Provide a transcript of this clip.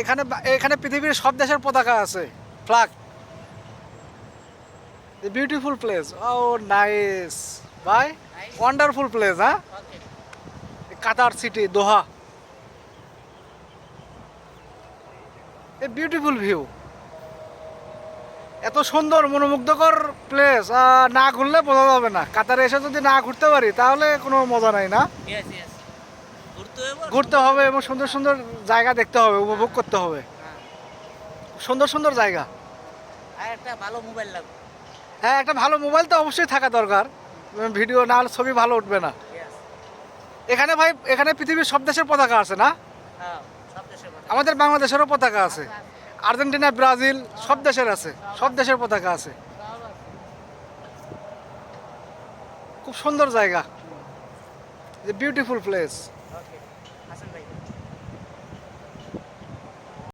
এখানে এখানে পৃথিবীর সব দেশের পতাকা আছে। ফ্লাগ বিউটিফুল প্লেস ও নাইস বাই ওয়ান্ডারফুল প্লেস হ্যাঁ কাতার সিটি দোহা এ বিউটিফুল ভিউ এত সুন্দর, মনোমুগ্ধকর প্লেস না ঘুরলে বোঝা যাবে না। কাতারে এসে যদি না ঘুরতে পারি, তাহলে কোনো মজা নাই না? ঘুরতে হবে ঘুরতে হবে এবং সুন্দর সুন্দর জায়গা দেখতে হবে উপভোগ করতে হবে। সুন্দর সুন্দর জায়গা। আর একটা ভালো মোবাইল লাগবে। হ্যাঁ একটা ভালো মোবাইল তো অবশ্যই থাকা দরকার। ভিডিও না হলে ছবি ভালো উঠবে না। এখানে ভাই এখানে পৃথিবীর সব দেশের পতাকা আছে না? হ্যাঁ আমাদের বাংলাদেশেরও পতাকা আছে। আর্জেন্টিনা ব্রাজিল সব দেশের আছে। সব দেশের পতাকা আছে। খুব সুন্দর জায়গা। It's a beautiful place. Okay. Hasan bhai.